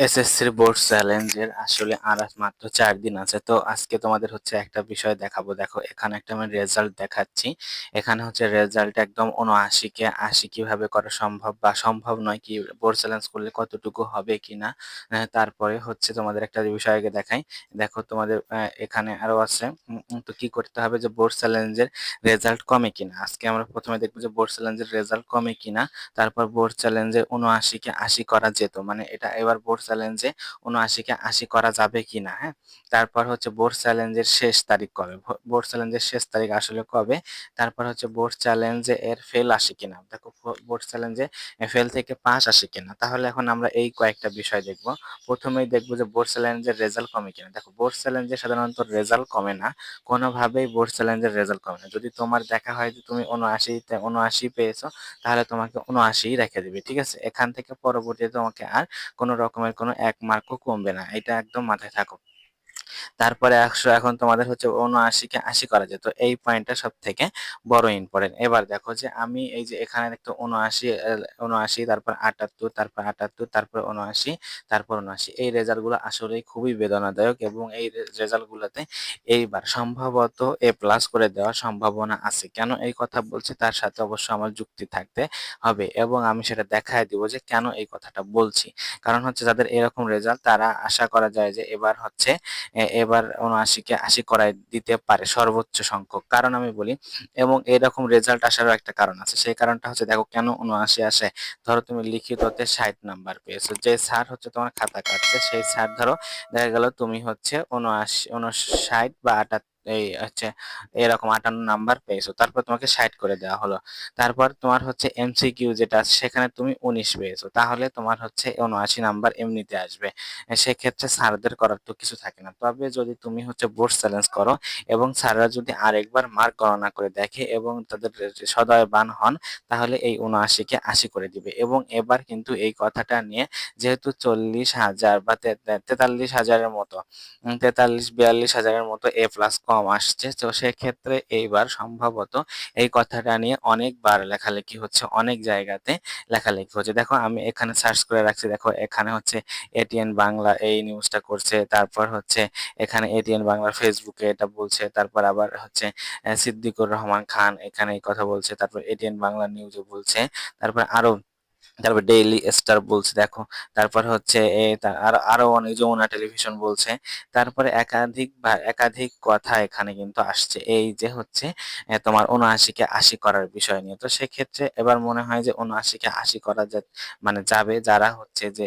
এসএসসির বোর্ড চ্যালেঞ্জের আসলে আর মাত্র চার দিন আছে। তো আজকে তোমাদের হচ্ছে একটা বিষয় দেখাবো। দেখো এখানে একটা আমি রেজাল্ট দেখাচ্ছি। এখানে হচ্ছে রেজাল্ট একদম উনআশিকে আশি কীভাবে করা সম্ভব বা সম্ভব নয় কি বোর্ড চ্যালেঞ্জ করলে কতটুকু হবে কিনা আহ, তারপরে হচ্ছে তোমাদের একটা বিষয়কে দেখাই। দেখো তোমাদের এখানে আরও আছে। তো কি করতে হবে যে বোর্ড চ্যালেঞ্জের রেজাল্ট কমে কিনা আজকে আমরা প্রথমে দেখব যে বোর্ড চ্যালেঞ্জের রেজাল্ট কমে কিনা তারপর বোর্ড চ্যালেঞ্জে উনআশিকে আশি করা যেত। মানে এটা এবার বোর্ড চ্যালেঞ্জে উনআশিকে আশি করা যাবে কিনা হ্যাঁ? তারপর হচ্ছে বোর্ড চ্যালেঞ্জের শেষ তারিখ কবে? বোর্ড চ্যালেঞ্জের শেষ তারিখ আসলে কবে? তারপর হচ্ছে বোর্ড চ্যালেঞ্জে এর ফেল আসে কিনা? দেখো বোর্ড চ্যালেঞ্জে ফেল থেকে পাস আসে কিনা? তাহলে এখন আমরা এই কয়েকটা বিষয় দেখব। প্রথমেই দেখব যে বোর্ড চ্যালেঞ্জের রেজাল্ট কমে কিনা। দেখো বোর্ড চ্যালেঞ্জে সাধারণত রেজাল্ট কমে না, কোনোভাবেই বোর্ড চ্যালেঞ্জের রেজাল্ট কমে না। যদি তোমার দেখা হয় যে তুমি উনআশিতে উনআশি পেয়েছ, তাহলে তোমাকে উনআশি রেখে দিবে, ঠিক আছে? এখান থেকে পরবর্তীতে তোমাকে আর কোনো রকমের কোনো এক মার্কও কমবে না এটা একদম মাথায় থাকো। তারপরে একশো, এখন তোমাদের হচ্ছে উনআশিকে আশি করা যেত এই পয়েন্টটা সব থেকে বড় ইম্পর্টেন্ট এবার দেখো যে আমি এই যে এখানে দেখতো উনআশি উনআশি, তারপর আটাত্তর তারপর আটাত্তর, তারপর উনআশি তারপর উনআশি। এই রেজাল্টগুলো আসলেই খুবই বেদনাদায়ক এবং এই রেজাল্টগুলোতে এইবার সম্ভবত এ প্লাস করে দেওয়ার সম্ভাবনা আছে। কেন এই কথা বলছি? তার সাথে অবশ্য আমার যুক্তি থাকতে হবে এবং আমি সেটা দেখায় দিব যে কেন এই কথাটা বলছি। কারণ হচ্ছে যাদের এরকম রেজাল্ট তারা আশা করা যায় যে এবার হচ্ছে এবার উনআশিকে আশি করায় দিতে পারে সর্বোচ্চ সংখ্যক। কারণ আমি বলি, এবং এরকম রেজাল্ট আসারও একটা কারণ আছে। সেই কারণটা হচ্ছে, দেখো কেন উনআশি আসে? ধরো তুমি লিখিততে ষাট নাম্বার পেয়েছ। যে স্যার হচ্ছে তোমার খাতা কাটছে, সেই স্যার ধরো, দেখা গেল তুমি হচ্ছে উনআশি উনষাট বা আটাত্তর এই হচ্ছে এরকম আটান্ন নাম্বার পেয়েছ। তারপর তোমাকে ষাট করে দেওয়া হলো। তারপর তোমার হচ্ছে এমসিকিউ যেটা সেখানে তুমি উনিশ পেয়েছ। তাহলে তোমার হচ্ছে উনআশি নাম্বার এমনিতে আসবে। সেক্ষেত্রে স্যারদের করার তো কিছু থাকে না। তবে যদি তুমি হচ্ছে বোর্ড চ্যালেঞ্জ করো এবং স্যাররা যদি আরেকবার মার্ক গণনা করে দেখে এবং তাদের সদয় বান হন, তাহলে এই উনআশিকে আশি করে দিবে। এবং এবার কিন্তু এই কথাটা নিয়ে যেহেতু চল্লিশ হাজার বা তেতাল্লিশ হাজারের মতো, তেতাল্লিশ, বিয়াল্লিশ হাজারের মতো এ প্লাস কম আসছে। তো সেক্ষেত্রে এইবার সম্ভবত এই কথাটা নিয়ে অনেকবার লেখালেখি হচ্ছে, অনেক জায়গাতে লেখালেখি হচ্ছে। দেখো, আমি এখানে সার্চ করে রাখছি। দেখো, এখানে হচ্ছে এটিএন বাংলা এই নিউজটা করছে, তারপর হচ্ছে এখানে এটিএন বাংলার ফেসবুকে এটা বলছে, তারপর আবার হচ্ছে সিদ্দিকুর রহমান খান এখানে এই কথা বলছে, তারপর এটিএন বাংলা নিউজও বলছে, তারপর আরও তারপর ডেইলি স্টার বলছে, দেখো। তারপর হচ্ছে আর, আরও অনেক যমুনা টেলিভিশন বলছে। তারপরে একাধিক একাধিক কথা এখানে কিন্তু আসছে। এই যে হচ্ছে তোমার উনআশিকে আশি করার বিষয় নিয়ে। তো সেক্ষেত্রে এবার মনে হয় যে উনআশিকে আশি করা মানে যাবে যারা হচ্ছে যে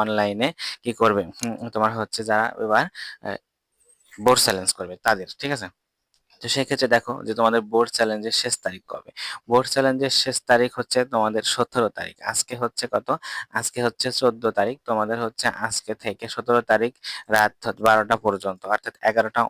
অনলাইনে কি করবে? তোমার হচ্ছে যারা এবার বোর্ড চ্যালেঞ্জ করবে তাদের, ঠিক আছে? তো সেক্ষেত্রে দেখো যে তোমাদের বোর্ড চ্যালেঞ্জের শেষ তারিখ কবে? বোর্ড চ্যালেঞ্জের শেষ তারিখ হচ্ছে তোমাদের সতেরো তারিখ। আজকে হচ্ছে কত? আজকে হচ্ছে চোদ্দ তারিখ। তোমাদের হচ্ছে আজকে থেকে সতেরো তারিখ রাত বারোটা পর্যন্ত, অর্থাৎ এগারোটা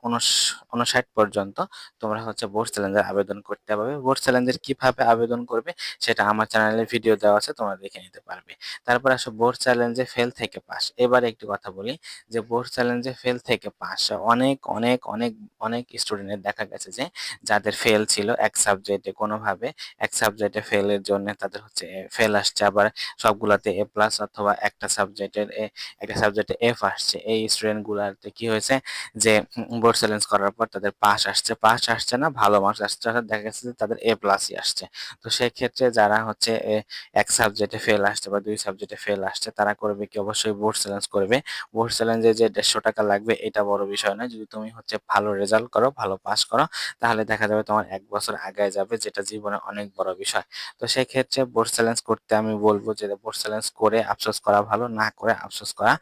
উনষাট পর্যন্ত তোমরা হচ্ছে বোর্ড চ্যালেঞ্জের আবেদন করতে পারবে। বোর্ড চ্যালেঞ্জের কীভাবে আবেদন করবে সেটা আমার চ্যানেলে ভিডিও দেওয়া আছে, তোমরা দেখে নিতে পারবে। তারপর আসো বোর্ড চ্যালেঞ্জে ফেল থেকে পাস এবার একটি কথা বলি যে বোর্ড চ্যালেঞ্জে ফেল থেকে পাস অনেক অনেক অনেক অনেক স্টুডেন্টের দেখা গেছে। যে যাদের ফেল ছিল এক সাবজেক্টে কোনোভাবে, এক সাবজেক্টে ফেলের জন্য তাদের হচ্ছে ফেল আসছে, আবার সবগুলাতে এ প্লাস অথবা একটা সাবজেক্টের একটা সাবজেক্টে এফ আসছে। এই স্টুডেন্টগুলাতে কি হয়েছে যে বোর্ড চ্যালেঞ্জ করার পর তাদের পাস আসছে। পাস আসছে না, ভালো মার্কস আসছে, অর্থাৎ দেখা গেছে যে তাদের এ প্লাসই আসছে। তো সেই ক্ষেত্রে যারা হচ্ছে এক সাবজেক্টে ফেল আসছে বা দুই সাবজেক্টে ফেল আসছে, তারা করবে কি? অবশ্যই বোর্ড চ্যালেঞ্জ করবে। বোর্ড চ্যালেঞ্জে যে দেড়শো টাকা লাগবে, এটা বড় বিষয় নয়। যদি তুমি হচ্ছে ভালো রেজাল্ট করো, ভালো পাস করো তাহলে দেখা যাবে তোমার এক বছর আগে যাবে, যেটা জীবনে অনেক বড় বিষয়। তো সেই ক্ষেত্রে বোর্ড চ্যালেঞ্জ করতে আমি বলব যে বোর্ড চ্যালেঞ্জ করে আফসোস করা ভালো, না করে আফসোস করা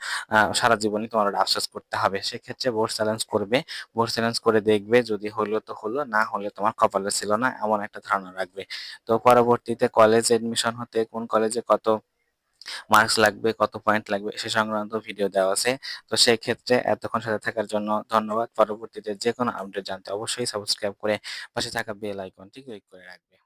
সারা জীবনই তোমার আফসোস করতে হবে। সেক্ষেত্রে বোর্ড চ্যালেঞ্জ করবে বোর্ড চ্যালেঞ্জ করে দেখবে যদি হলো তো হলো, না হলে তোমার কপালে ছিল না, এমন একটা ধারণা রাখবে। তো পরবর্তীতে কলেজ এডমিশন হতে কোন কলেজে কত মার্কস লাগবে, কত পয়েন্ট লাগবে, সে সংক্রান্ত ভিডিও দেওয়া আছে। তো সেই ক্ষেত্রে এতক্ষণ সাথে থাকার জন্য ধন্যবাদ। পরবর্তীতে যে কোনো আপডেট জানতে অবশ্যই সাবস্ক্রাইব করে পাশে থাকা বেল আইকনটি ক্লিক করে রাখবে।